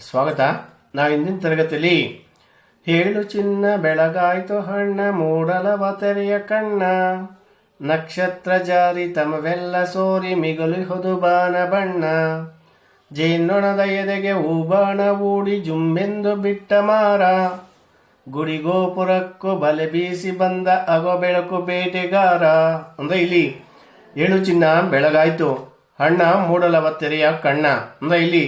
ಸ್ವಾಗತ. ನಾವು ಇಂದಿನ ತರಗತಿಯಲ್ಲಿ ಹೇಳು ಚಿನ್ನ ಬೆಳಗಾಯಿತು ಹಣ್ಣ ಮೂಡಲವ ತೆರೆಯ ಕಣ್ಣ. ನಕ್ಷತ್ರ ಜಾರಿ ತಮವೆಲ್ಲ ಸೋರಿ ಮಿಗುಲಿಹುದು ಬಾನ ಬಣ್ಣ. ಜೇನ್ನೊಣದ ಎದೆಗೆ ಹೂಬಾಣ ಊಡಿ ಜುಂಬೆಂದು ಬಿಟ್ಟ ಮಾರ. ಗುಡಿ ಗೋಪುರಕ್ಕೂ ಬಲೆ ಬೀಸಿ ಬಂದ ಅಗೋ ಬೆಳಕು ಬೇಟೆಗಾರ. ಅಂದ್ರೆ ಇಲ್ಲಿ ಏಳು ಚಿನ್ನ ಬೆಳಗಾಯ್ತು, ಹಣ್ಣ ಮೂಡಲವ ತೆರೆಯ ಕಣ್ಣ. ಅಂದ್ರೆ ಇಲ್ಲಿ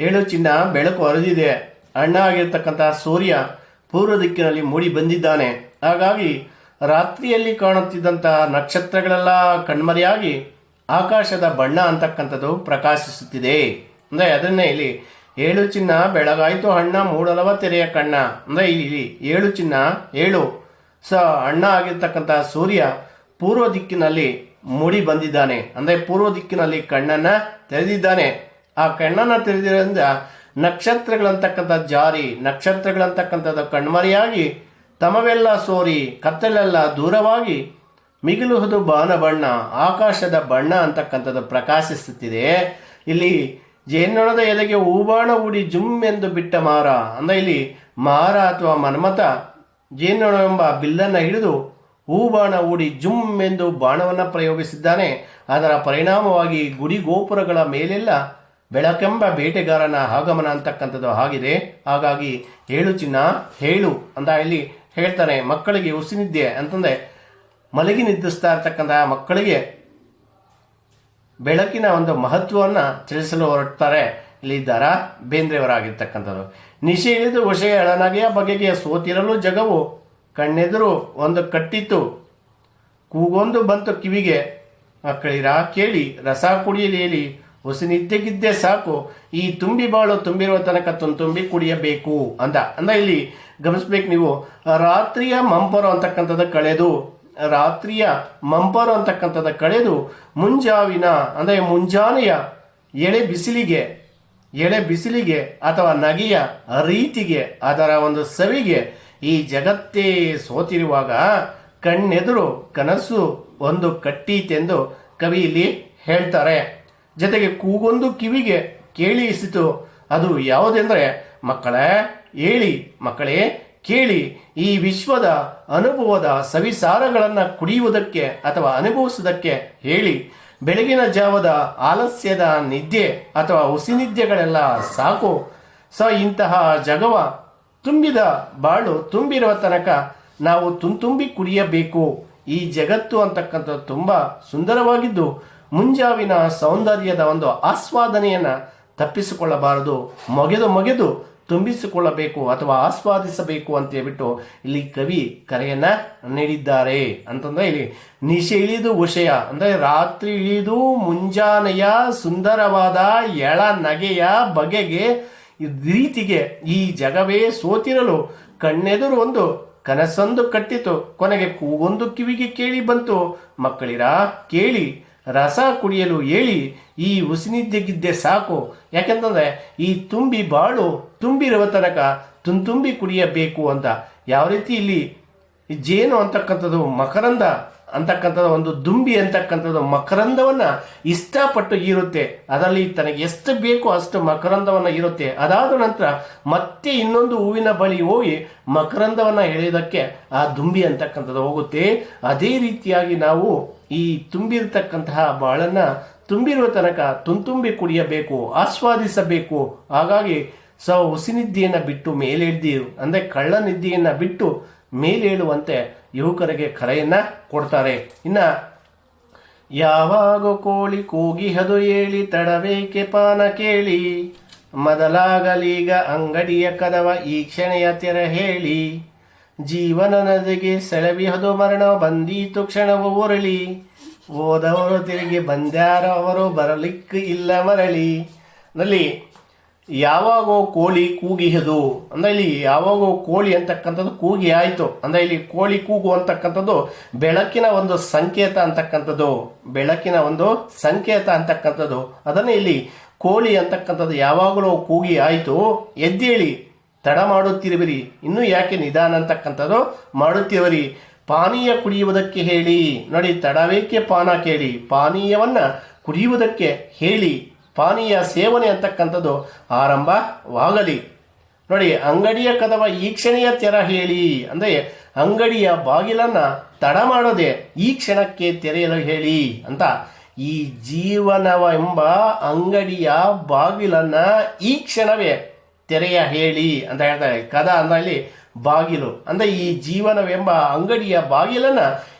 ಏಳು ಚಿನ್ನ ಬೆಳಕು ಹರಿದಿದೆ. ಅಣ್ಣ ಆಗಿರ್ತಕ್ಕಂಥ ಸೂರ್ಯ ಪೂರ್ವ ದಿಕ್ಕಿನಲ್ಲಿ ಮೂಡಿ ಬಂದಿದ್ದಾನೆ. ಹಾಗಾಗಿ ರಾತ್ರಿಯಲ್ಲಿ ಕಾಣುತ್ತಿದ್ದಂಥ ನಕ್ಷತ್ರಗಳೆಲ್ಲ ಕಣ್ಮರೆಯಾಗಿ ಆಕಾಶದ ಬಣ್ಣ ಅಂತಕ್ಕಂಥದ್ದು ಪ್ರಕಾಶಿಸುತ್ತಿದೆ. ಅಂದ್ರೆ ಅದನ್ನೇ ಇಲ್ಲಿ ಏಳು ಚಿನ್ನ ಬೆಳಗಾಯಿತು ಅಣ್ಣ ಮೂಡಲವ ತೆರೆಯ ಕಣ್ಣ. ಅಂದ್ರೆ ಇಲ್ಲಿ ಏಳು ಚಿನ್ನ, ಏಳು. ಸ ಅಣ್ಣ ಆಗಿರ್ತಕ್ಕಂಥ ಸೂರ್ಯ ಪೂರ್ವ ದಿಕ್ಕಿನಲ್ಲಿ ಮೂಡಿ ಬಂದಿದ್ದಾನೆ. ಅಂದ್ರೆ ಪೂರ್ವ ದಿಕ್ಕಿನಲ್ಲಿ ಕಣ್ಣನ್ನ ತೆರೆದಿದ್ದಾನೆ. ಆ ಕಣ್ಣನ್ನ ತೆರೆದಿರೋದ್ರಿಂದ ನಕ್ಷತ್ರಗಳಂತಕ್ಕಂಥ ಜಾರಿ, ನಕ್ಷತ್ರಗಳಂತಕ್ಕಂಥದ್ದು ಕಣ್ಮರೆಯಾಗಿ, ತಮವೆಲ್ಲ ಸೋರಿ, ಕತ್ತಲೆಲ್ಲ ದೂರವಾಗಿ ಮಿಗಿಲುವುದು ಬಾನ ಬಣ್ಣ, ಆಕಾಶದ ಬಣ್ಣ ಅಂತಕ್ಕಂಥದ್ದು ಪ್ರಕಾಶಿಸುತ್ತಿದೆ. ಇಲ್ಲಿ ಜೇನ್ನೊಣದ ಎದೆಗೆ ಹೂಬಾಣ ಹೂಡಿ ಜುಮ್ ಎಂದು ಬಿಟ್ಟ ಮಾರ ಅಂದ ಇಲ್ಲಿ ಮಾರ ಅಥವಾ ಮನ್ಮತ ಎಂಬ ಬಿಲ್ಲನ್ನು ಹಿಡಿದು ಹೂಬಾಣ ಹೂಡಿ ಜುಮ್ ಎಂದು ಬಾಣವನ್ನು ಪ್ರಯೋಗಿಸಿದ್ದಾನೆ. ಅದರ ಪರಿಣಾಮವಾಗಿ ಗುಡಿ ಗೋಪುರಗಳ ಮೇಲೆಲ್ಲ ಬೆಳಕೆಂಬ ಬೇಟೆಗಾರನ ಆಗಮನ ಅಂತಕ್ಕಂಥದ್ದು ಆಗಿದೆ ಹಾಗಾಗಿ ಹೇಳು ಚಿನ್ನ, ಹೇಳು ಅಂತ ಇಲ್ಲಿ ಹೇಳ್ತಾರೆ. ಮಕ್ಕಳಿಗೆ ಉಸಿನಿದ್ದೆ ಅಂತಂದ್ರೆ ಮಲಗಿ ನಿದ್ದಿಸ್ತಾ ಇರ್ತಕ್ಕಂತಹ ಮಕ್ಕಳಿಗೆ ಬೆಳಕಿನ ಒಂದು ಮಹತ್ವವನ್ನು ತಿಳಿಸಲು ಹೊರಡ್ತಾರೆ. ಇಲ್ಲಿ ದರ ಬೇಂದ್ರೆಯವರಾಗಿರ್ತಕ್ಕಂಥದ್ದು. ನಿಶೆ ಇಳಿದು ವಿಷಯ ಎಳನಗೆಯ ಬಗೆಗೆ ಸೋತಿರಲು ಜಗವು ಕಣ್ಣೆದುರು ಒಂದು ಕಟ್ಟಿತ್ತು. ಕೂಗೊಂದು ಬಂತು ಕಿವಿಗೆ. ಮಕ್ಕಳಿರ ಕೇಳಿ, ರಸ ಕುಡಿಯಲಿ ಹೊಸನಿದ್ದೆಗಿದ್ದೆ ಸಾಕು. ಈ ತುಂಬಿ ಬಾಳು ತುಂಬಿರುವ ತನಕ ತುಂಬಿ ಕುಡಿಯಬೇಕು ಅಂತ ಅಂದ್ರೆ ಇಲ್ಲಿ ಗಮನಿಸ್ಬೇಕು ನೀವು. ರಾತ್ರಿಯ ಮಂಪರು ಅಂತಕ್ಕಂಥದ್ದು ಕಳೆದು, ರಾತ್ರಿಯ ಮಂಪರು ಅಂತಕ್ಕಂಥದ್ದು ಕಳೆದು ಮುಂಜಾವಿನ, ಅಂದರೆ ಮುಂಜಾನೆಯ ಎಳೆ ಬಿಸಿಲಿಗೆ ಎಳೆ ಬಿಸಿಲಿಗೆ ಅಥವಾ ನಗೆಯ ರೀತಿಗೆ, ಅದರ ಒಂದು ಸವಿಗೆ ಈ ಜಗತ್ತೇ ಸೋತಿರುವಾಗ ಕಣ್ಣೆದುರು ಕನಸು ಒಂದು ಕಟ್ಟೀತೆಂದು ಕವಿ ಇಲ್ಲಿ ಹೇಳ್ತಾರೆ. ಜೊತೆಗೆ ಕೂಗೊಂದು ಕಿವಿಗೆ ಕೇಳಿಸಿತು ಅದು ಯಾವುದೆಂದರೆ, ಮಕ್ಕಳೇ, ಹೇಳಿ, ಮಕ್ಕಳೇ, ಕೇಳಿ, ಈ ವಿಶ್ವದ ಅನುಭವದ ಸವಿಸಾರಗಳನ್ನು ಕುಡಿಯುವುದಕ್ಕೆ ಅಥವಾ ಅನುಭವಿಸುವುದಕ್ಕೆ ಹೇಳಿ. ಬೆಳಗಿನ ಜಾವದ ಆಲಸ್ಯದ ನಿದ್ದೆ ಅಥವಾ ಉಸಿನಿದ್ದೆಗಳೆಲ್ಲ ಸಾಕು. ಸ, ಇಂತಹ ಜಗವ ತುಂಬಿದ ಬಾಳು ತುಂಬಿರುವ ತನಕ ನಾವು ತುಂತುಂಬಿ ಕುಡಿಯಬೇಕು. ಈ ಜಗತ್ತು ಅಂತಕ್ಕಂಥದ್ದು ತುಂಬ ಸುಂದರವಾಗಿದ್ದು ಮುಂಜಾವಿನ ಸೌಂದರ್ಯದ ಒಂದು ಆಸ್ವಾದನೆಯನ್ನು ತಪ್ಪಿಸಿಕೊಳ್ಳಬಾರದು. ಮೊಗೆದು ಮೊಗೆದು ತುಂಬಿಸಿಕೊಳ್ಳಬೇಕು ಅಥವಾ ಆಸ್ವಾದಿಸಬೇಕು ಅಂತ ಹೇಳ್ಬಿಟ್ಟು ಇಲ್ಲಿ ಕವಿ ಕರೆಯನ್ನ ನೀಡಿದ್ದಾರೆ. ಅಂತಂದ್ರೆ ಇಲ್ಲಿ, ನಿಶೆ ಇಳಿದು ಉಷಯ, ಅಂದ್ರೆ ರಾತ್ರಿ ಇಳಿದು ಮುಂಜಾನೆಯ ಸುಂದರವಾದ ಎಳ ನಗೆಯ ಬಗೆಗೆ ರೀತಿಗೆ ಈ ಜಗವೇ ಸೋತಿರಲು ಕಣ್ಣೆದುರು ಒಂದು ಕನಸೊಂದು ಕಟ್ಟಿತು. ಕೊನೆಗೆ ಕೂಗೊಂದು ಕಿವಿಗೆ ಕೇಳಿ ಬಂತು. ಮಕ್ಕಳಿರ, ಕೇಳಿ. ರಸ ಕುಡಿಯಲು ಹೇಳಿ ಈ ಉಸಿನಿದ್ದೆಗಿದ್ದೆ ಸಾಕು. ಯಾಕೆಂತಂದರೆ ಈ ತುಂಬಿ ಬಾಳು ತುಂಬಿರುವ ತನಕ ತುಂತುಂಬಿ ಕುಡಿಯಬೇಕು ಅಂತ. ಯಾವ ರೀತಿ ಇಲ್ಲಿ ಜೇನು ಅಂತಕ್ಕಂಥದ್ದು ಮಕರಂದ ಅಂತಕ್ಕಂಥದ್ದು ಒಂದು ದುಂಬಿ ಅಂತಕ್ಕಂಥದ್ದು ಮಕರಂದವನ್ನ ಇಷ್ಟಪಟ್ಟು ಇರುತ್ತೆ ಅದರಲ್ಲಿ ತನಗೆ ಎಷ್ಟು ಬೇಕೋ ಅಷ್ಟು ಮಕರಂದವನ್ನ ಇರುತ್ತೆ ಅದಾದ ನಂತರ ಮತ್ತೆ ಇನ್ನೊಂದು ಹೂವಿನ ಬಳಿ ಹೋಗಿ ಮಕರಂದವನ್ನ ಎಳೆಯೋದಕ್ಕೆ ಆ ದುಂಬಿ ಅಂತಕ್ಕಂಥದ್ದು ಹೋಗುತ್ತೆ. ಅದೇ ರೀತಿಯಾಗಿ ನಾವು ಈ ತುಂಬಿರತಕ್ಕಂತಹ ಬಾಳನ್ನ ತುಂಬಿರುವ ತನಕ ತುಂತುಂಬಿ ಕುಡಿಯಬೇಕು, ಆಸ್ವಾದಿಸಬೇಕು. ಹಾಗಾಗಿ ಸ ಉಸಿನಿದ್ದೆಯನ್ನು ಬಿಟ್ಟು ಮೇಲೇಳ್ದಿರು ಅಂದರೆ ಕಳ್ಳ ನಿದ್ದೆಯನ್ನು ಬಿಟ್ಟು ಮೇಲೇಳುವಂತೆ ಯುವಕರಿಗೆ ಕರೆಯನ್ನ ಕೊಡ್ತಾರೆ. ಇನ್ನ, ಯಾವಾಗ ಕೋಳಿ ಕೂಗಿ ಹದು ಹೇಳಿ ತಡವೇಕೆ ಪಾನ ಕೇಳಿ, ಮೊದಲಾಗಲೀಗ ಅಂಗಡಿಯ ಕದವ ಈ ಕ್ಷಣೆಯ ತೆರ ಹೇಳಿ, ಜೀವನ ನದಿಗೆ ಸೆಳವಿ ಹದು ಮರಣ ಬಂದೀತು ಕ್ಷಣವು ಉರಳಿ ಓದವರು ತಿರುಗಿ ಬಂದ್ಯಾರ ಅವರು ಬರಲಿಕ್ಕೆ ಇಲ್ಲ ಮರಳಿ. ನಲ್ಲಿ ಯಾವಾಗೋ ಕೋಳಿ ಕೂಗಿಹದು ಅಂದ್ರೆ ಇಲ್ಲಿ ಯಾವಾಗೋ ಕೋಳಿ ಅಂತಕ್ಕಂಥದ್ದು ಕೂಗಿ ಆಯಿತು. ಅಂದ್ರೆ ಇಲ್ಲಿ ಕೋಳಿ ಕೂಗು ಅಂತಕ್ಕಂಥದ್ದು ಬೆಳಕಿನ ಒಂದು ಸಂಕೇತ ಅಂತಕ್ಕಂಥದ್ದು. ಬೆಳಕಿನ ಒಂದು ಸಂಕೇತ ಅಂತಕ್ಕಂಥದ್ದು. ಅದನ್ನೇ ಇಲ್ಲಿ ಕೋಳಿ ಅಂತಕ್ಕಂಥದ್ದು ಯಾವಾಗಲೂ ಕೂಗಿ ಆಯಿತು. ಎದ್ದೇಳಿ, ತಡ ಮಾಡುತ್ತಿರುವಿರಿ. ಇನ್ನು ಯಾಕೆ ನಿಧಾನ ಅಂತಕ್ಕಂಥದ್ದು? ಮಾಡುತ್ತಿರುವಿರಿ. ಪಾನೀಯ ಕುಡಿಯುವುದಕ್ಕೆ ಹೇಳಿ. ನೋಡಿ, ತಡವೇಕೆ ಪಾನ ಕೇಳಿ. ಪಾನೀಯವನ್ನ ಕುಡಿಯುವುದಕ್ಕೆ ಹೇಳಿ. ಪಾನೀಯ ಸೇವನೆ ಅಂತಕ್ಕಂಥದ್ದು ಆರಂಭವಾಗಲಿ. ನೋಡಿ, ಅಂಗಡಿಯ ಕದವ ಈ ಕ್ಷಣೀಯ ತೆರ ಹೇಳಿ ಅಂದರೆ, ಅಂಗಡಿಯ ಬಾಗಿಲನ್ನು ತಡ ಮಾಡದೆ ಈ ಕ್ಷಣಕ್ಕೆ ತೆರೆಯಲು ಹೇಳಿ ಅಂತ ಈ ಜೀವನವೆಂಬ ಅಂಗಡಿಯ ಬಾಗಿಲನ್ನ ಈ ಕ್ಷಣವೇ ತೆರೆಯ ಹೇಳಿ ಅಂತ ಹೇಳ್ತಾರೆ ಕದ ಅಂದ್ರೆ ಇಲ್ಲಿ ಬಾಗಿಲು. ಅಂದ್ರೆ, ಈ ಜೀವನವೆಂಬ ಅಂಗಡಿಯ ಬಾಗಿಲನ್ನ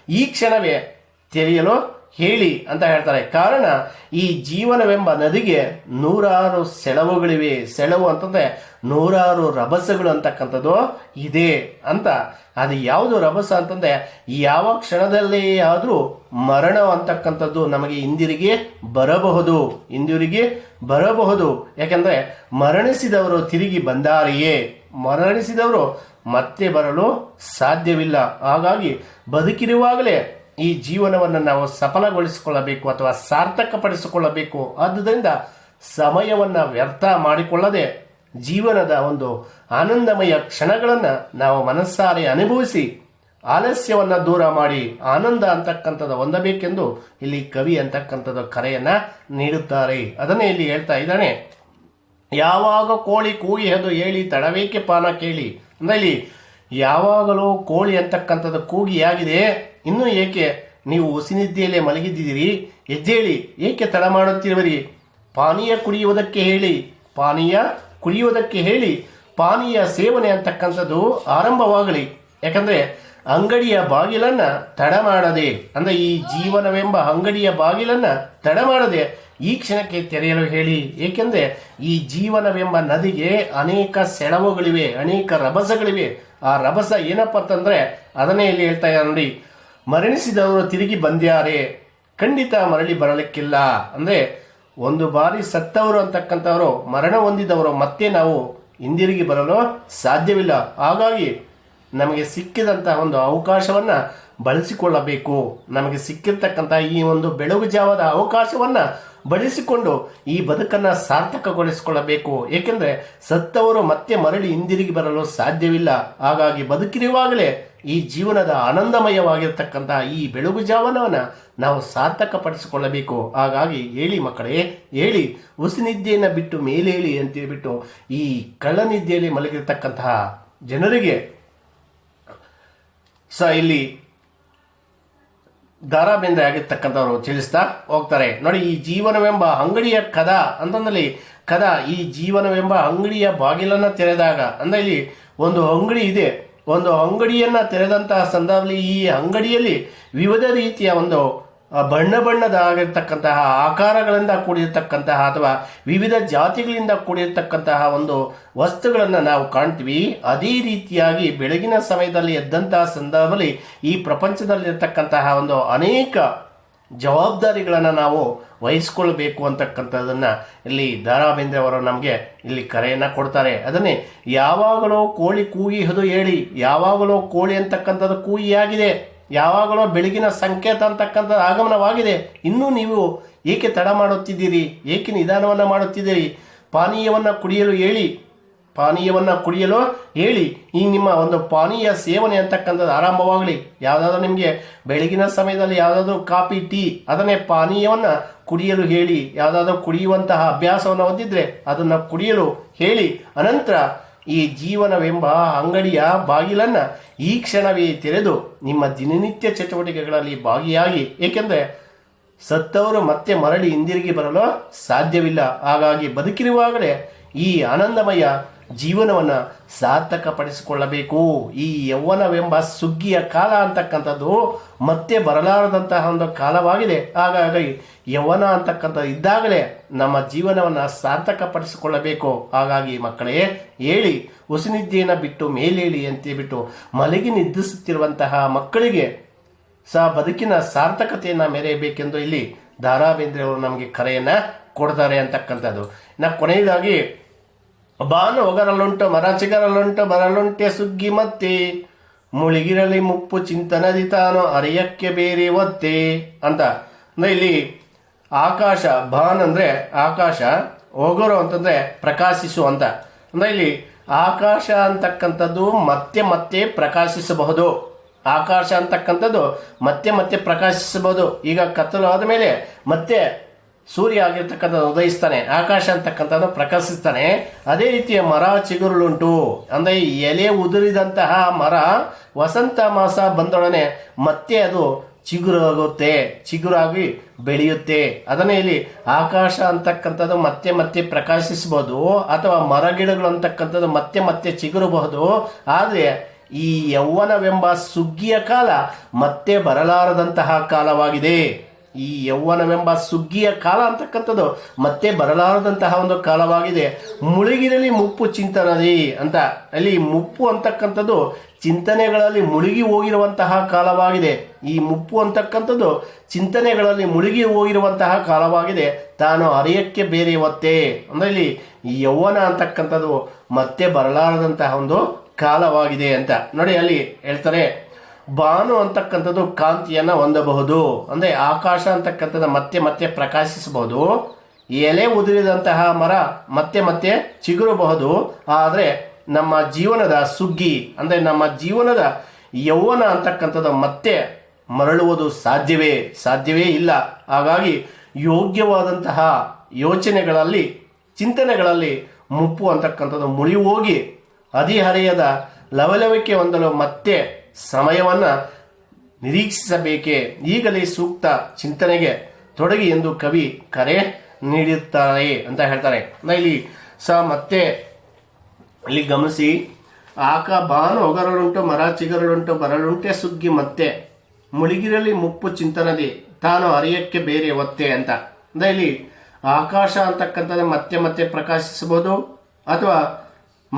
ಈ ಕ್ಷಣವೇ ತೆರೆಯಲು ಹೇಳಿ ಅಂತ ಹೇಳ್ತಾರೆ. ಕಾರಣ, ಈ ಜೀವನವೆಂಬ ನದಿಗೆ ನೂರಾರು ಸೆಳವುಗಳಿವೆ. ಸೆಳವು ಅಂತಂದ್ರೆ ನೂರಾರು ರಭಸಗಳು ಅಂತಕ್ಕಂಥದ್ದು ಇದೆ ಅಂತ. ಅದು ಯಾವುದು ರಭಸ ಅಂತಂದ್ರೆ ಯಾವ ಕ್ಷಣದಲ್ಲಿ ಆದರೂ ಮರಣ ಅಂತಕ್ಕಂಥದ್ದು ನಮಗೆ ಹಿಂದಿರುಗಿ ಬರಬಹುದು. ಹಿಂದಿರುಗಿ ಬರಬಹುದು. ಯಾಕಂದ್ರೆ ಮರಣಿಸಿದವರು ತಿರುಗಿ ಬಂದಾರೆಯೇ? ಮರಣಿಸಿದವರು ಮತ್ತೆ ಬರಲು ಸಾಧ್ಯವಿಲ್ಲ. ಹಾಗಾಗಿ ಬದುಕಿರುವಾಗಲೇ ಈ ಜೀವನವನ್ನು ನಾವು ಸಫಲಗೊಳಿಸಿಕೊಳ್ಳಬೇಕು ಅಥವಾ ಸಾರ್ಥಕಪಡಿಸಿಕೊಳ್ಳಬೇಕು. ಆದ್ದರಿಂದ ಸಮಯವನ್ನು ವ್ಯರ್ಥ ಮಾಡಿಕೊಳ್ಳದೆ ಜೀವನದ ಒಂದು ಆನಂದಮಯ ಕ್ಷಣಗಳನ್ನು ನಾವು ಮನಸ್ಸಾರೆ ಅನುಭವಿಸಿ, ಆಲಸ್ಯವನ್ನು ದೂರ ಮಾಡಿ, ಆನಂದ ಅಂತಕ್ಕಂಥದ್ದು ಹೊಂದಬೇಕೆಂದು ಇಲ್ಲಿ ಕವಿ ಅಂತಕ್ಕಂಥದ್ದು ಕರೆಯನ್ನ ನೀಡುತ್ತಾರೆ. ಅದನ್ನೇ ಇಲ್ಲಿ ಹೇಳ್ತಾ ಇದ್ದಾನೆ, ಯಾವಾಗ ಕೋಳಿ ಕೂಗಿ ಅದು ಹೇಳಿ ತಡವೇಕೆ ಪಾನ ಕೇಳಿ? ಅಂದ್ರೆ ಇಲ್ಲಿ, ಯಾವಾಗಲೂ ಕೋಳಿ ಅಂತಕ್ಕಂಥದ್ದು ಕೂಗಿಯಾಗಿದೆ ಇನ್ನೂ ಏಕೆ ನೀವು ಉಸಿನಿದ್ದೆಯಲ್ಲೇ ಮಲಗಿದ್ದೀರಿ? ಎದ್ದೇಳಿ, ಏಕೆ ತಡ ಮಾಡುತ್ತಿರುವಿರಿ? ಪಾನೀಯ ಕುಡಿಯುವುದಕ್ಕೆ ಹೇಳಿ, ಪಾನೀಯ ಕುಡಿಯುವುದಕ್ಕೆ ಹೇಳಿ, ಪಾನೀಯ ಸೇವನೆ ಅಂತಕ್ಕಂಥದ್ದು ಆರಂಭವಾಗಲಿ. ಯಾಕಂದ್ರೆ ಅಂಗಡಿಯ ಬಾಗಿಲನ್ನು ತಡ ಮಾಡದೆ, ಅಂದ್ರೆ ಈ ಜೀವನವೆಂಬ ಅಂಗಡಿಯ ಬಾಗಿಲನ್ನು ತಡ ಮಾಡದೆ ಈ ಕ್ಷಣಕ್ಕೆ ತೆರೆಯಲು ಹೇಳಿ. ಏಕೆಂದರೆ ಈ ಜೀವನವೆಂಬ ನದಿಗೆ ಅನೇಕ ಸೆಳವುಗಳಿವೆ, ಅನೇಕ ರಭಸಗಳಿವೆ. ಆ ರಭಸ ಏನಪ್ಪ ಅಂತಂದ್ರೆ ಅದನ್ನೇ ಇಲ್ಲಿ ಹೇಳ್ತಾ ನೋಡಿ. ಮರಣಿಸಿದವರು ತಿರುಗಿ ಬಂದ್ಯಾರೆ? ಖಂಡಿತ ಮರಳಿ ಬರಲಿಕ್ಕಿಲ್ಲ. ಅಂದರೆ ಒಂದು ಬಾರಿ ಸತ್ತವರು ಅಂತಕ್ಕಂಥವರು, ಮರಣ ಹೊಂದಿದವರು ಮತ್ತೆ ನಾವು ಹಿಂದಿರುಗಿ ಬರಲು ಸಾಧ್ಯವಿಲ್ಲ. ಹಾಗಾಗಿ ನಮಗೆ ಸಿಕ್ಕಿದಂತಹ ಒಂದು ಅವಕಾಶವನ್ನ ಬಳಸಿಕೊಳ್ಳಬೇಕು. ನಮಗೆ ಸಿಕ್ಕಿರ್ತಕ್ಕಂಥ ಈ ಒಂದು ಬೆಳಗು ಜಾವದ ಅವಕಾಶವನ್ನ ಬಳಸಿಕೊಂಡು ಈ ಬದುಕನ್ನ ಸಾರ್ಥಕಗೊಳಿಸಿಕೊಳ್ಳಬೇಕು. ಏಕೆಂದರೆ ಸತ್ತವರು ಮತ್ತೆ ಮರಳಿ ಹಿಂದಿರುಗಿ ಬರಲು ಸಾಧ್ಯವಿಲ್ಲ. ಹಾಗಾಗಿ ಬದುಕಿರುವಾಗಲೇ ಈ ಜೀವನದ ಆನಂದಮಯವಾಗಿರ್ತಕ್ಕಂತಹ ಈ ಬೆಳಗು ಜಾವನವನ್ನು ನಾವು ಸಾರ್ಥಕಪಡಿಸಿಕೊಳ್ಳಬೇಕು. ಹಾಗಾಗಿ ಹೇಳಿ ಮಕ್ಕಳೇ, ಹೇಳಿ. ಉಸಿನಿದ್ದೆಯನ್ನು ಬಿಟ್ಟು ಮೇಲೇಳಿ ಅಂತೇಳಿಬಿಟ್ಟು ಈ ಕಳ್ಳನಿದ್ದೆಯಲ್ಲಿ ಮಲಗಿರ್ತಕ್ಕಂತಹ ಜನರಿಗೆ ಸ ಇಲ್ಲಿ ದಾರಾ ಬೇಂದ್ರೆ ಆಗಿರ್ತಕ್ಕಂಥವ್ರು ತಿಳಿಸ್ತಾ ಹೋಗ್ತಾರೆ. ನೋಡಿ, ಈ ಜೀವನವೆಂಬ ಅಂಗಡಿಯ ಕದ ಅಂತಂದಲ್ಲಿ, ಕದ ಈ ಜೀವನವೆಂಬ ಅಂಗಡಿಯ ಬಾಗಿಲನ್ನು ತೆರೆದಾಗ, ಅಂದರೆ ಇಲ್ಲಿ ಒಂದು ಅಂಗಡಿ ಇದೆ. ಒಂದು ಅಂಗಡಿಯನ್ನ ತೆರೆದಂತಹ ಸಂದರ್ಭದಲ್ಲಿ ಈ ಅಂಗಡಿಯಲ್ಲಿ ವಿವಿಧ ರೀತಿಯ ಒಂದು ಬಣ್ಣ ಬಣ್ಣದಾಗಿರ್ತಕ್ಕಂತಹ ಆಕಾರಗಳಿಂದ ಕೂಡಿರ್ತಕ್ಕಂತಹ ಅಥವಾ ವಿವಿಧ ಜಾತಿಗಳಿಂದ ಕೂಡಿರತಕ್ಕಂತಹ ಒಂದು ವಸ್ತುಗಳನ್ನು ನಾವು ಕಾಣ್ತೀವಿ. ಅದೇ ರೀತಿಯಾಗಿ ಬೆಳಗಿನ ಸಮಯದಲ್ಲಿ ಎದ್ದಂತಹ ಸಂದರ್ಭದಲ್ಲಿ ಈ ಪ್ರಪಂಚದಲ್ಲಿರ್ತಕ್ಕಂತಹ ಒಂದು ಅನೇಕ ಜವಾಬ್ದಾರಿಗಳನ್ನು ನಾವು ವಹಿಸ್ಕೊಳ್ಬೇಕು ಅಂತಕ್ಕಂಥದ್ದನ್ನು ಇಲ್ಲಿ ದಾರಾ ಬೇಂದ್ರೆ ಅವರು ನಮಗೆ ಇಲ್ಲಿ ಕರೆಯನ್ನು ಕೊಡ್ತಾರೆ. ಅದನ್ನೇ ಯಾವಾಗಲೋ ಕೋಳಿ ಕೂಗಿ ಅದು ಹೇಳಿ ಯಾವಾಗಲೋ ಕೋಳಿ ಅಂತಕ್ಕಂಥದ್ದು ಕೂಗಿಯಾಗಿದೆ ಯಾವಾಗಲೋ ಬೆಳಗಿನ ಸಂಕೇತ ಅಂತಕ್ಕಂಥದ್ದು ಆಗಮನವಾಗಿದೆ, ಇನ್ನೂ ನೀವು ಏಕೆ ತಡ ಮಾಡುತ್ತಿದ್ದೀರಿ, ಏಕೆ ನಿಧಾನವನ್ನು ಮಾಡುತ್ತಿದ್ದೀರಿ, ಪಾನೀಯವನ್ನು ಕುಡಿಯಲು ಹೇಳಿ ಪಾನೀಯವನ್ನ ಕುಡಿಯಲು ಹೇಳಿ, ಈ ನಿಮ್ಮ ಒಂದು ಪಾನೀಯ ಸೇವನೆ ಅಂತಕ್ಕಂಥದ್ದು ಆರಂಭವಾಗಲಿ. ಯಾವುದಾದ್ರೂ ನಿಮಗೆ ಬೆಳಗಿನ ಸಮಯದಲ್ಲಿ ಯಾವುದಾದ್ರೂ ಕಾಫಿ, ಟೀ, ಅದನ್ನೇ ಪಾನೀಯವನ್ನು ಕುಡಿಯಲು ಹೇಳಿ, ಯಾವುದಾದ್ರೂ ಕುಡಿಯುವಂತಹ ಅಭ್ಯಾಸವನ್ನು ಹೊಂದಿದ್ರೆ ಅದನ್ನು ಕುಡಿಯಲು ಹೇಳಿ, ಅನಂತರ ಈ ಜೀವನವೆಂಬ ಅಂಗಡಿಯ ಬಾಗಿಲನ್ನು ಈ ಕ್ಷಣವೇ ತೆರೆದು ನಿಮ್ಮ ದಿನನಿತ್ಯ ಚಟುವಟಿಕೆಗಳಲ್ಲಿ ಭಾಗಿಯಾಗಿ. ಏಕೆಂದರೆ ಸತ್ತವರು ಮತ್ತೆ ಮರಳಿ ಹಿಂದಿರುಗಿ ಬರಲು ಸಾಧ್ಯವಿಲ್ಲ. ಹಾಗಾಗಿ ಬದುಕಿರುವಾಗಲೇ ಈ ಆನಂದಮಯ ಜೀವನವನ್ನ ಸಾರ್ಥಕಪಡಿಸಿಕೊಳ್ಳಬೇಕು. ಈ ಯೌವನವೆಂಬ ಸುಗ್ಗಿಯ ಕಾಲ ಅಂತಕ್ಕಂಥದ್ದು ಮತ್ತೆ ಬರಲಾರದಂತಹ ಒಂದು ಕಾಲವಾಗಿದೆ. ಹಾಗಾಗಿ ಯೌವನ ಅಂತಕ್ಕಂಥದ್ದು ಇದ್ದಾಗಲೇ ನಮ್ಮ ಜೀವನವನ್ನು ಸಾರ್ಥಕಪಡಿಸಿಕೊಳ್ಳಬೇಕು. ಹಾಗಾಗಿ ಮಕ್ಕಳೇ, ಹೇಳಿ ಉಸಿನಿದ್ದೆಯನ್ನು ಬಿಟ್ಟು ಮೇಲೇಳಿ ಅಂತೇಳ್ಬಿಟ್ಟು ಮಲಗಿ ನಿದ್ರಿಸುತ್ತಿರುವಂತಹ ಮಕ್ಕಳಿಗೆ ಸಹ ಬದುಕಿನ ಸಾರ್ಥಕತೆಯನ್ನು ಮೆರೆಯಬೇಕೆಂದು ಇಲ್ಲಿ ದಾರಾ ಬೇಂದ್ರೆ ಅವರು ನಮಗೆ ಕರೆಯನ್ನು ಕೊಡ್ತಾರೆ ಅಂತಕ್ಕಂಥದ್ದು. ನಾ ಕೊನೆಯದಾಗಿ ಬಾನು ಒಗರಲುಂಟು, ಮರ ಚಿಗರಲುಂಟು ಬರಲುಂಟೆ ಸುಗ್ಗಿ ಮತ್ತೆ. ಮುಳುಗಿರಲಿ ಮುಪ್ಪು ಚಿಂತನದಿ ತಾನು ಅರಿಯಕ್ಕೆ ಬೇರೆ ಒತ್ತೆ ಅಂತ. ಅಂದ್ರೆ ಇಲ್ಲಿ ಆಕಾಶ, ಬಾನ್ ಅಂದ್ರೆ ಆಕಾಶ, ಒಗರು ಅಂತಂದ್ರೆ ಪ್ರಕಾಶಿಸು ಅಂತ. ಅಂದ್ರೆ ಇಲ್ಲಿ ಆಕಾಶ ಅಂತಕ್ಕಂಥದ್ದು ಮತ್ತೆ ಮತ್ತೆ ಪ್ರಕಾಶಿಸಬಹುದು. ಆಕಾಶ ಅಂತಕ್ಕಂಥದ್ದು ಮತ್ತೆ ಮತ್ತೆ ಪ್ರಕಾಶಿಸಬಹುದು. ಈಗ ಕತ್ತಲು ಆದ ಮೇಲೆ ಮತ್ತೆ ಸೂರ್ಯ ಆಗಿರ್ತಕ್ಕಂಥದ್ದು ಉದಯಿಸ್ತಾನೆ, ಆಕಾಶ ಅಂತಕ್ಕಂಥದ್ದು ಪ್ರಕಾಶಿಸ್ತಾನೆ. ಅದೇ ರೀತಿಯ ಮರ ಚಿಗುರುಳುಂಟು. ಅಂದರೆ ಈ ಎಲೆ ಉದುರಿದಂತಹ ಮರ ವಸಂತ ಮಾಸ ಬಂದೊಡನೆ ಮತ್ತೆ ಅದು ಚಿಗುರಾಗುತ್ತೆ, ಚಿಗುರಾಗಿ ಬೆಳೆಯುತ್ತೆ. ಅದನ್ನೇ ಇಲ್ಲಿ ಆಕಾಶ ಅಂತಕ್ಕಂಥದ್ದು ಮತ್ತೆ ಮತ್ತೆ ಪ್ರಕಾಶಿಸಬಹುದು, ಅಥವಾ ಮರಗಿಡಗಳು ಅಂತಕ್ಕಂಥದ್ದು ಮತ್ತೆ ಮತ್ತೆ ಚಿಗುರಬಹುದು. ಆದರೆ ಈ ಯೌವನವೆಂಬ ಸುಗ್ಗಿಯ ಕಾಲ ಮತ್ತೆ ಬರಲಾರದಂತಹ ಕಾಲವಾಗಿದೆ. ಈ ಯೌವನವೆಂಬ ಸುಗ್ಗಿಯ ಕಾಲ ಅಂತಕ್ಕಂಥದ್ದು ಮತ್ತೆ ಬರಲಾರದಂತಹ ಒಂದು ಕಾಲವಾಗಿದೆ. ಮುಳುಗಿರಲಿ ಮುಪ್ಪು ಚಿಂತನದಿ ಅಂತ. ಅಲ್ಲಿ ಮುಪ್ಪು ಅಂತಕ್ಕಂಥದ್ದು ಚಿಂತನೆಗಳಲ್ಲಿ ಮುಳುಗಿ ಹೋಗಿರುವಂತಹ ಕಾಲವಾಗಿದೆ. ಈ ಮುಪ್ಪು ಅಂತಕ್ಕಂಥದ್ದು ಚಿಂತನೆಗಳಲ್ಲಿ ಮುಳುಗಿ ಹೋಗಿರುವಂತಹ ಕಾಲವಾಗಿದೆ. ತಾನು ಅರಿಯಕ್ಕೆ ಬೇರೆ ಒತ್ತೆ. ಅಂದ್ರೆ ಇಲ್ಲಿ ಯೌವನ ಅಂತಕ್ಕಂಥದ್ದು ಮತ್ತೆ ಬರಲಾರದಂತಹ ಒಂದು ಕಾಲವಾಗಿದೆ ಅಂತ. ನೋಡಿ ಅಲ್ಲಿ ಹೇಳ್ತಾರೆ ಬಾನು ಅಂತಕ್ಕಂಥದ್ದು ಕಾಂತಿಯನ್ನು ಹೊಂದಬಹುದು. ಅಂದರೆ ಆಕಾಶ ಅಂತಕ್ಕಂಥದ್ದು ಮತ್ತೆ ಮತ್ತೆ ಪ್ರಕಾಶಿಸಬಹುದು. ಎಲೆ ಉದುರಿದಂತಹ ಮರ ಮತ್ತೆ ಮತ್ತೆ ಚಿಗುರಬಹುದು. ಆದರೆ ನಮ್ಮ ಜೀವನದ ಸುಗ್ಗಿ, ಅಂದರೆ ನಮ್ಮ ಜೀವನದ ಯೌವನ ಅಂತಕ್ಕಂಥದ್ದು ಮತ್ತೆ ಮರಳುವುದು ಸಾಧ್ಯವೇ? ಸಾಧ್ಯವೇ ಇಲ್ಲ. ಹಾಗಾಗಿ ಯೋಗ್ಯವಾದಂತಹ ಯೋಚನೆಗಳಲ್ಲಿ, ಚಿಂತನೆಗಳಲ್ಲಿ ಮುಪ್ಪು ಅಂತಕ್ಕಂಥದ್ದು ಮುಳಿ ಹೋಗಿ ಹದಿಹರೆಯದ ಲವಲವಿಕೆ ಹೊಂದಲು ಮತ್ತೆ ಸಮಯವನ್ನು ನಿರೀಕ್ಷಿಸಬೇಕೇ? ಈಗಲೇ ಸೂಕ್ತ ಚಿಂತನೆಗೆ ತೊಡಗಿ ಎಂದು ಕವಿ ಕರೆ ನೀಡುತ್ತಾರೆ ಅಂತ ಹೇಳ್ತಾರೆ. ಇಲ್ಲಿ ಸ ಮತ್ತೆ ಇಲ್ಲಿ ಗಮನಿಸಿ, ಆಕ ಬಾನು ಒಗರಳುಂಟು, ಮರ ಚಿಗರಳುಂಟು, ಬರಳುಂಟೆ ಸುಗ್ಗಿ ಮತ್ತೆ. ಮುಳುಗಿರಲಿ ಮುಪ್ಪು ಚಿಂತನದಿ, ತಾನು ಅರಿಯಕ್ಕೆ ಬೇರೆ ಒತ್ತೆ ಅಂತ. ಅಂದ್ರೆ ಇಲ್ಲಿ ಆಕಾಶ ಅಂತಕ್ಕಂಥದ್ದು ಮತ್ತೆ ಮತ್ತೆ ಪ್ರಕಾಶಿಸಬಹುದು, ಅಥವಾ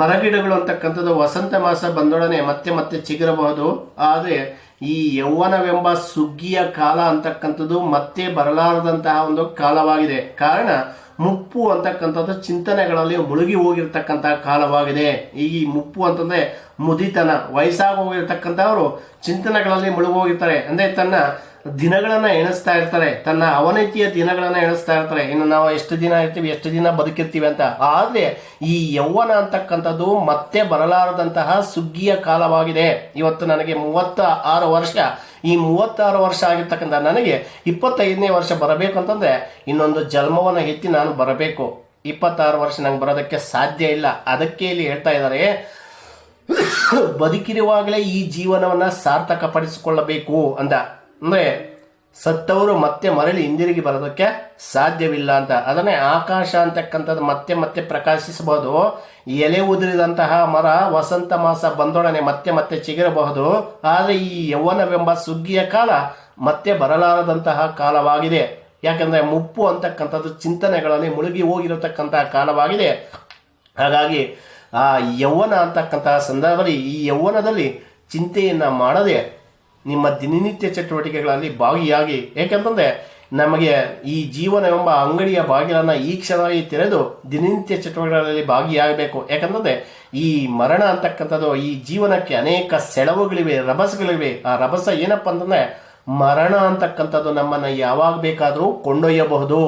ಮರಗಿಡಗಳು ಅಂತಕ್ಕಂಥದ್ದು ವಸಂತ ಮಾಸ ಬಂದೊಡನೆ ಮತ್ತೆ ಮತ್ತೆ ಚಿಗುರಬಹುದು. ಆದರೆ ಈ ಯೌವನವೆಂಬ ಸುಗ್ಗಿಯ ಕಾಲ ಅಂತಕ್ಕಂಥದ್ದು ಮತ್ತೆ ಬರಲಾರದಂತಹ ಒಂದು ಕಾಲವಾಗಿದೆ. ಕಾರಣ ಮುಪ್ಪು ಅಂತಕ್ಕಂಥದ್ದು ಚಿಂತನೆಗಳಲ್ಲಿ ಮುಳುಗಿ ಹೋಗಿರ್ತಕ್ಕಂತಹ ಕಾಲವಾಗಿದೆ. ಈ ಮುಪ್ಪು ಅಂತಂದ್ರೆ ಮುದಿತನ ವಯಸ್ಸಾಗಿ ಹೋಗಿರ್ತಕ್ಕಂಥವರು ಚಿಂತನೆಗಳಲ್ಲಿ ಮುಳುಗಿ ಹೋಗಿರ್ತಾರೆ ಅಂದ್ರೆ ತನ್ನ ದಿನಗಳನ್ನ ಎಣಿಸ್ತಾ ಇರ್ತಾರೆ, ತನ್ನ ಅವನತಿಯ ದಿನಗಳನ್ನ ಎಣಿಸ್ತಾ ಇರ್ತಾರೆ. ಇನ್ನು ನಾವು ಎಷ್ಟು ದಿನ ಇರ್ತೀವಿ, ಎಷ್ಟು ದಿನ ಬದುಕಿರ್ತೀವಿ ಅಂತ. ಆದ್ರೆ ಈ ಯೌವನ ಅಂತಕ್ಕಂಥದ್ದು ಮತ್ತೆ ಬರಲಾರದಂತಹ ಸುಗ್ಗಿಯ ಕಾಲವಾಗಿದೆ. ಇವತ್ತು ನನಗೆ ಮೂವತ್ತ ಆರು ವರ್ಷ. ಈ ಮೂವತ್ತಾರು ವರ್ಷ ಆಗಿರ್ತಕ್ಕಂಥ ನನಗೆ ಇಪ್ಪತ್ತೈದನೇ ವರ್ಷ ಬರಬೇಕು ಅಂತಂದ್ರೆ ಇನ್ನೊಂದು ಜನ್ಮವನ್ನು ಎತ್ತಿ ನಾನು ಬರಬೇಕು. ಇಪ್ಪತ್ತಾರು ವರ್ಷ ನಂಗೆ ಬರೋದಕ್ಕೆ ಸಾಧ್ಯ ಇಲ್ಲ. ಅದಕ್ಕೆ ಇಲ್ಲಿ ಹೇಳ್ತಾ ಇದ್ದಾರೆ, ಬದುಕಿರುವಾಗಲೇ ಈ ಜೀವನವನ್ನ ಸಾರ್ಥಕಪಡಿಸಿಕೊಳ್ಳಬೇಕು ಅಂದ ಅಂದ್ರೆ ಸತ್ತವರು ಮತ್ತೆ ಮರಳಿ ಹಿಂದಿರುಗಿ ಬರೋದಕ್ಕೆ ಸಾಧ್ಯವಿಲ್ಲ ಅಂತ. ಅದನ್ನೇ ಆಕಾಶ ಅಂತಕ್ಕಂಥದ್ದು ಮತ್ತೆ ಮತ್ತೆ ಪ್ರಕಾಶಿಸಬಹುದು. ಎಲೆ ಉದುರಿದಂತಹ ಮರ ವಸಂತ ಮಾಸ ಬಂದೊಡನೆ ಮತ್ತೆ ಮತ್ತೆ ಚಿಗಿರಬಹುದು. ಆದರೆ ಈ ಯೌವನವೆಂಬ ಸುಗ್ಗಿಯ ಕಾಲ ಮತ್ತೆ ಬರಲಾರದಂತಹ ಕಾಲವಾಗಿದೆ. ಯಾಕಂದ್ರೆ ಮುಪ್ಪು ಅಂತಕ್ಕಂಥದ್ದು ಚಿಂತನೆಗಳಲ್ಲಿ ಮುಳುಗಿ ಹೋಗಿರತಕ್ಕಂತಹ ಕಾಲವಾಗಿದೆ. ಹಾಗಾಗಿ ಆ ಯೌವನ ಅಂತಕ್ಕಂತಹ ಸಂದರ್ಭದಲ್ಲಿ ಈ ಯೌವನದಲ್ಲಿ ಚಿಂತೆಯನ್ನ ಮಾಡದೆ ನಿಮ್ಮ ದಿನನಿತ್ಯ ಚಟುವಟಿಕೆಗಳಲ್ಲಿ ಭಾಗಿಯಾಗಿ. ಏಕೆಂತಂದ್ರೆ ನಮಗೆ ಈ ಜೀವನ ಎಂಬ ಅಂಗಡಿಯ ಬಾಗಿಲನ್ನು ಈ ಕ್ಷಣವಾಗಿ ತೆರೆದು ದಿನನಿತ್ಯ ಚಟುವಟಿಕೆಗಳಲ್ಲಿ ಭಾಗಿಯಾಗಬೇಕು. ಯಾಕಂತಂದ್ರೆ ಈ ಮರಣ ಅಂತಕ್ಕಂಥದ್ದು, ಈ ಜೀವನಕ್ಕೆ ಅನೇಕ ಸೆಳವುಗಳಿವೆ, ರಭಸಗಳಿವೆ. ಆ ರಭಸ ಏನಪ್ಪ ಅಂತಂದ್ರೆ ಮರಣ ಅಂತಕ್ಕಂಥದ್ದು ನಮ್ಮನ್ನ ಯಾವಾಗ ಬೇಕಾದರೂ ಕೊಂಡೊಯ್ಯಬಹುದು.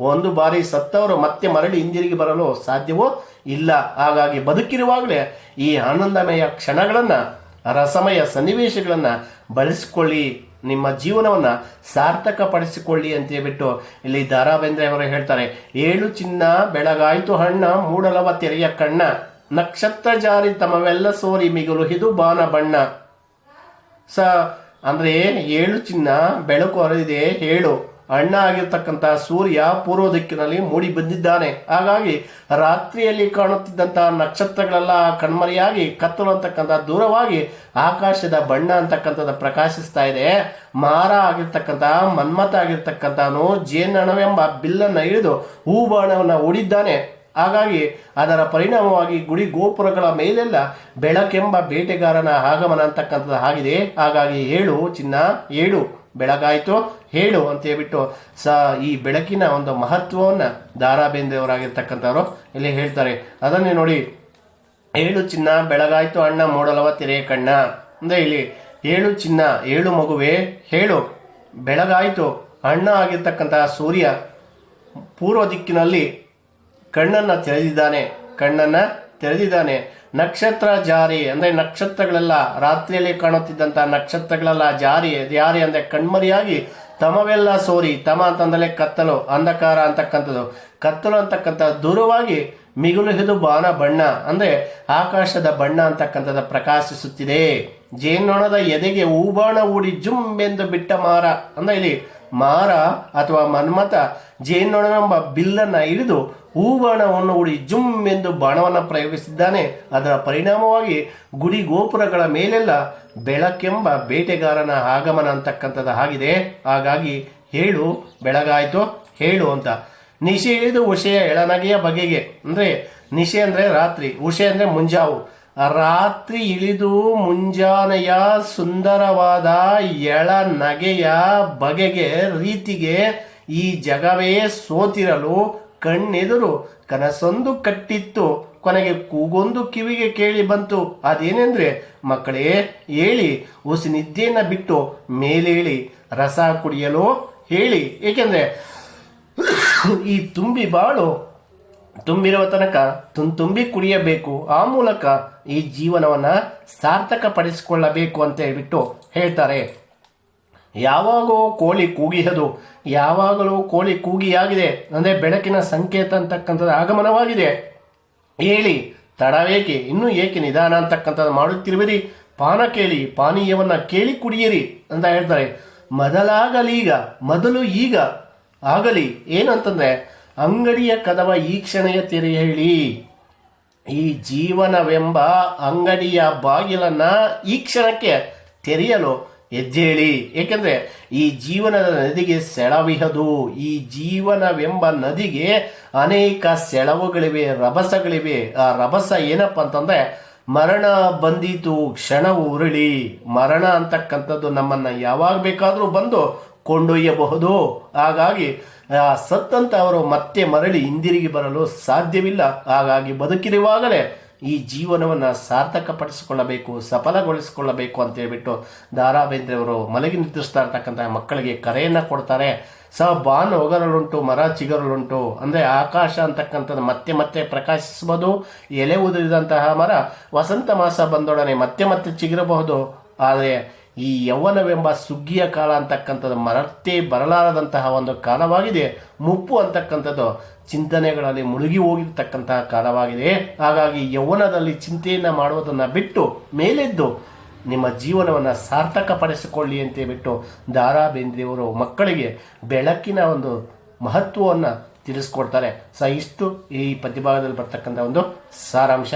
ಒಂದು ಬಾರಿ ಸತ್ತವರು ಮತ್ತೆ ಮರಳಿ ಹಿಂದಿರುಗಿ ಬರಲು ಸಾಧ್ಯವೋ ಇಲ್ಲ. ಹಾಗಾಗಿ ಬದುಕಿರುವಾಗಲೇ ಈ ಆನಂದಮಯ ಕ್ಷಣಗಳನ್ನು ರಸಮಯ ಸನ್ನಿವೇಶಗಳನ್ನು ಬಳಸಿಕೊಳ್ಳಿ, ನಿಮ್ಮ ಜೀವನವನ್ನು ಸಾರ್ಥಕಪಡಿಸಿಕೊಳ್ಳಿ ಅಂತ ಹೇಳ್ಬಿಟ್ಟು ಇಲ್ಲಿ ದಾರಾ ಬೇಂದ್ರೆ ಅವರು ಹೇಳ್ತಾರೆ, ಏಳು ಚಿನ್ನ, ಬೆಳಗಾಯಿತು ಹಣ್ಣ, ಮೂಡಲವ ತೆರೆಯ ಕಣ್ಣ, ನಕ್ಷತ್ರ ಜಾರಿ ತಮವೆಲ್ಲ ಸೋರಿ ಮಿಗುಲು ಇದು ಬಾನ ಬಣ್ಣ. ಸ, ಅಂದ್ರೆ ಏಳು ಚಿನ್ನ, ಬೆಳಕು ಹೊರದಿದೆ, ಏಳು. ಅಣ್ಣ ಆಗಿರ್ತಕ್ಕಂಥ ಸೂರ್ಯ ಪೂರ್ವ ದಿಕ್ಕಿನಲ್ಲಿ ಮೂಡಿ ಬಂದಿದ್ದಾನೆ. ಹಾಗಾಗಿ ರಾತ್ರಿಯಲ್ಲಿ ಕಾಣುತ್ತಿದ್ದಂತಹ ನಕ್ಷತ್ರಗಳೆಲ್ಲ ಕಣ್ಮರೆಯಾಗಿ ಕತ್ತಲು ಅಂತಕ್ಕಂಥ ದೂರವಾಗಿ ಆಕಾಶದ ಬಣ್ಣ ಅಂತಕ್ಕಂಥದ್ದು ಪ್ರಕಾಶಿಸ್ತಾ ಇದೆ. ಮಾರ ಆಗಿರ್ತಕ್ಕಂಥ ಮನ್ಮತ ಆಗಿರ್ತಕ್ಕಂಥವನು ಜೇನಣವೆಂಬ ಬಿಲ್ಲನ್ನು ಹಿಡಿದು ಹೂ ಬಾಣವನ್ನು ಹೂಡಿದ್ದಾನೆ. ಹಾಗಾಗಿ ಅದರ ಪರಿಣಾಮವಾಗಿ ಗುಡಿ ಗೋಪುರಗಳ ಮೇಲೆಲ್ಲ ಬೆಳಕೆಂಬ ಬೇಟೆಗಾರನ ಆಗಮನ ಅಂತಕ್ಕಂಥದ್ದು ಆಗಿದೆ. ಹಾಗಾಗಿ ಏಳು ಚಿನ್ನ ಹೇಳು ಬೆಳಗಾಯಿತು. ಹೇಳು ಅಂತ ಹೇಳ್ಬಿಟ್ಟು ಸ, ಈ ಬೆಳಕಿನ ಒಂದು ಮಹತ್ವವನ್ನು ದಾರಾ ಬೇಂದ್ರೆಯವರಾಗಿರ್ತಕ್ಕಂಥವ್ರು ಇಲ್ಲಿ ಹೇಳ್ತಾರೆ. ಅದನ್ನೇ ನೋಡಿ ಏಳು ಚಿನ್ನ, ಬೆಳಗಾಯಿತು ಅಣ್ಣ, ಮೂಡಲವ ತೆರೆಯ ಕಣ್ಣ ಅಂದ್ರೆ ಇಲ್ಲಿ ಏಳು ಚಿನ್ನ ಏಳು ಮಗುವೆ, ಹೇಳು, ಬೆಳಗಾಯಿತು ಅಣ್ಣ ಆಗಿರ್ತಕ್ಕಂತಹ ಸೂರ್ಯ ಪೂರ್ವ ದಿಕ್ಕಿನಲ್ಲಿ ಕಣ್ಣನ್ನ ತೆರೆದಿದ್ದಾನೆ. ಕಣ್ಣನ್ನ ತೆರೆದಿದ್ದಾನೆ. ನಕ್ಷತ್ರ ಜಾರಿ ಅಂದ್ರೆ ನಕ್ಷತ್ರಗಳೆಲ್ಲ ರಾತ್ರಿಯಲ್ಲಿ ಕಾಣುತ್ತಿದ್ದಂತಹ ನಕ್ಷತ್ರಗಳೆಲ್ಲ ಜಾರಿ. ಜಾರಿ ಅಂದ್ರೆ ಕಣ್ಮರಿಯಾಗಿ ತಮವೆಲ್ಲ ಸೋರಿ. ತಮ ಅಂತಂದಲೇ ಕತ್ತಲು, ಅಂಧಕಾರ ಅಂತಕ್ಕಂಥದ್ದು. ಕತ್ತಲು ಅಂತಕ್ಕಂಥ ದೂರವಾಗಿ ಮಿಗುಲು ಹಿದು ಬಾಣ ಬಣ್ಣ ಅಂದ್ರೆ ಆಕಾಶದ ಬಣ್ಣ ಅಂತಕ್ಕಂಥದ್ದು ಪ್ರಕಾಶಿಸುತ್ತಿದೆ. ಜೇನ್ನೊಣದ ಎದೆಗೆ ಹೂಬಾಣ ಜುಮ್ ಎಂದು ಬಿಟ್ಟ ಮಾರ. ಅಂದ ಇಲ್ಲಿ, ಮಾರ ಅಥವಾ ಮನ್ಮಥ ಜೇನ್ನೊಣವೆಂಬ ಬಿಲ್ಲನ್ನ ಹಿಡಿದು ಹೂಬಾಣವನ್ನು ಉಡಿ ಜುಮ್ ಎಂದು ಬಾಣವನ್ನು ಪ್ರಯೋಗಿಸಿದ್ದಾನೆ. ಅದರ ಪರಿಣಾಮವಾಗಿ ಗುಡಿ ಗೋಪುರಗಳ ಮೇಲೆಲ್ಲ ಬೆಳಕೆಂಬ ಬೇಟೆಗಾರನ ಆಗಮನ ಅಂತಕ್ಕಂಥದ್ದು ಆಗಿದೆ. ಹಾಗಾಗಿ ಹೇಳು, ಬೆಳಗಾಯಿತು, ಹೇಳು ಅಂತ. ನಿಶೆ ಇಳಿದು ಉಷೆಯ ಎಳನಗೆಯ ಬಗೆಗೆ, ಅಂದ್ರೆ ನಿಶೆ ಅಂದ್ರೆ ರಾತ್ರಿ, ಉಷೆ ಅಂದ್ರೆ ಮುಂಜಾವು. ರಾತ್ರಿ ಇಳಿದು ಮುಂಜಾನೆಯ ಸುಂದರವಾದ ಎಳ ನಗೆಯ ಬಗೆಗೆ ರೀತಿಗೆ ಈ ಜಗವೇ ಸೋತಿರಲು ಕಣ್ಣೆದುರು ಕನಸೊಂದು ಕಟ್ಟಿತ್ತು. ಕೊನೆಗೆ ಕೂಗೊಂದು ಕಿವಿಗೆ ಕೇಳಿ ಬಂತು. ಅದೇನೆಂದ್ರೆ, ಮಕ್ಕಳೇ, ಹೇಳಿ ಉಸಿ ನಿದ್ದೆಯನ್ನು ಬಿಟ್ಟು ಮೇಲೇಳಿ, ರಸ ಕುಡಿಯಲು ಹೇಳಿ. ಏಕೆಂದ್ರೆ, ಈ ತುಂಬಿ ಬಾಳು ತುಂಬಿರುವ ತನಕ ತುಂಬಿ ಕುಡಿಯಬೇಕು. ಆ ಮೂಲಕ ಈ ಜೀವನವನ್ನು ಸಾರ್ಥಕ ಪಡಿಸಿಕೊಳ್ಳಬೇಕು ಅಂತ ಹೇಳಿಬಿಟ್ಟು ಹೇಳ್ತಾರೆ. ಯಾವಾಗೋ ಕೋಳಿ ಕೂಗಿಹದು. ಯಾವಾಗಲೂ ಕೋಳಿ ಕೂಗಿಯಾಗಿದೆ. ಅಂದರೆ ಬೆಳಕಿನ ಸಂಕೇತ ಅಂತಕ್ಕಂಥದ್ದು ಆಗಮನವಾಗಿದೆ. ಹೇಳಿ, ತಡವೇಕೆ, ಇನ್ನೂ ಏಕೆ ನಿಧಾನ ಅಂತಕ್ಕಂಥದ್ದು ಮಾಡುತ್ತಿರುವಿರಿ? ಪಾನ ಕೇಳಿ, ಪಾನೀಯವನ್ನು ಕೇಳಿ ಕುಡಿಯಿರಿ ಅಂತ ಹೇಳ್ತಾರೆ. ಮೊದಲಾಗಲೀಗ, ಮೊದಲು ಈಗ ಆಗಲಿ, ಏನಂತಂದ್ರೆ ಅಂಗಡಿಯ ಕದವ ಈ ಕ್ಷಣೆಯ ತೆರೆ ಹೇಳಿ, ಈ ಜೀವನವೆಂಬ ಅಂಗಡಿಯ ಬಾಗಿಲನ್ನ ಈ ಕ್ಷಣಕ್ಕೆ ತೆರೆಯಲು ಹೆಜ್ಜೇಳಿ ಏಕೆಂದ್ರೆ ಈ ಜೀವನದ ನದಿಗೆ ಸೆಳವಿಹದು. ಈ ಜೀವನವೆಂಬ ನದಿಗೆ ಅನೇಕ ಸೆಳವುಗಳಿವೆ, ರಭಸಗಳಿವೆ. ಆ ರಭಸ ಏನಪ್ಪ ಅಂತಂದ್ರೆ, ಮರಣ ಬಂದಿತು ಕ್ಷಣವು ಉರುಳಿ. ಮರಣ ಅಂತಕ್ಕಂಥದ್ದು ನಮ್ಮನ್ನ ಯಾವಾಗ ಬೇಕಾದರೂ ಬಂದು ಕೊಂಡೊಯ್ಯಬಹುದು. ಹಾಗಾಗಿ ಆ, ಸತ್ತಂತ ಅವರು ಮತ್ತೆ ಮರಳಿ ಹಿಂದಿರುಗಿ ಬರಲು ಸಾಧ್ಯವಿಲ್ಲ. ಹಾಗಾಗಿ ಬದುಕಿರುವಾಗಲೇ ಈ ಜೀವನವನ್ನು ಸಾರ್ಥಕಪಡಿಸಿಕೊಳ್ಳಬೇಕು, ಸಫಲಗೊಳಿಸಿಕೊಳ್ಳಬೇಕು ಅಂತ ಹೇಳ್ಬಿಟ್ಟು ದಾರಾ ಬೇಂದ್ರೆಯವರು ಮಲಗಿ ನಿದ್ರಿಸ್ತಾ ಇರ್ತಕ್ಕಂಥ ಮಕ್ಕಳಿಗೆ ಕರೆಯನ್ನು ಕೊಡ್ತಾರೆ. ಸ, ಬಾನ್ ಒಗರಲುಂಟು ಮರ ಚಿಗರಲುಂಟು, ಅಂದರೆ ಆಕಾಶ ಅಂತಕ್ಕಂಥದ್ದು ಮತ್ತೆ ಮತ್ತೆ ಪ್ರಕಾಶಿಸಬಹುದು. ಎಲೆ ಉದುರಿದಂತಹ ಮರ, ವಸಂತ ಮಾಸ ಬಂದೊಡನೆ ಮತ್ತೆ ಮತ್ತೆ ಚಿಗಿರಬಹುದು. ಆದರೆ ಈ ಯೌವನವೆಂಬ ಸುಗ್ಗಿಯ ಕಾಲ ಅಂತಕ್ಕಂಥದ್ದು ಮರತ್ತೇ ಬರಲಾರದಂತಹ ಒಂದು ಕಾಲವಾಗಿದೆ. ಮುಪ್ಪು ಅಂತಕ್ಕಂಥದ್ದು ಚಿಂತನೆಗಳಲ್ಲಿ ಮುಳುಗಿ ಹೋಗಿರ್ತಕ್ಕಂತಹ ಕಾಲವಾಗಿದೆ. ಹಾಗಾಗಿ ಯೌವನದಲ್ಲಿ ಚಿಂತೆಯನ್ನು ಮಾಡುವುದನ್ನು ಬಿಟ್ಟು ಮೇಲೆದ್ದು ನಿಮ್ಮ ಜೀವನವನ್ನು ಸಾರ್ಥಕಪಡಿಸಿಕೊಳ್ಳಿ ಅಂತ ಬಿಟ್ಟು ದಾರಾ ಬೇಂದ್ರೆಯವರು ಮಕ್ಕಳಿಗೆ ಬೆಳಕಿನ ಒಂದು ಮಹತ್ವವನ್ನು ತಿಳಿಸ್ಕೊಡ್ತಾರೆ. ಸ ಇಷ್ಟು ಈ ಪದ್ಯಭಾಗದಲ್ಲಿ ಬರ್ತಕ್ಕಂಥ ಒಂದು ಸಾರಾಂಶ.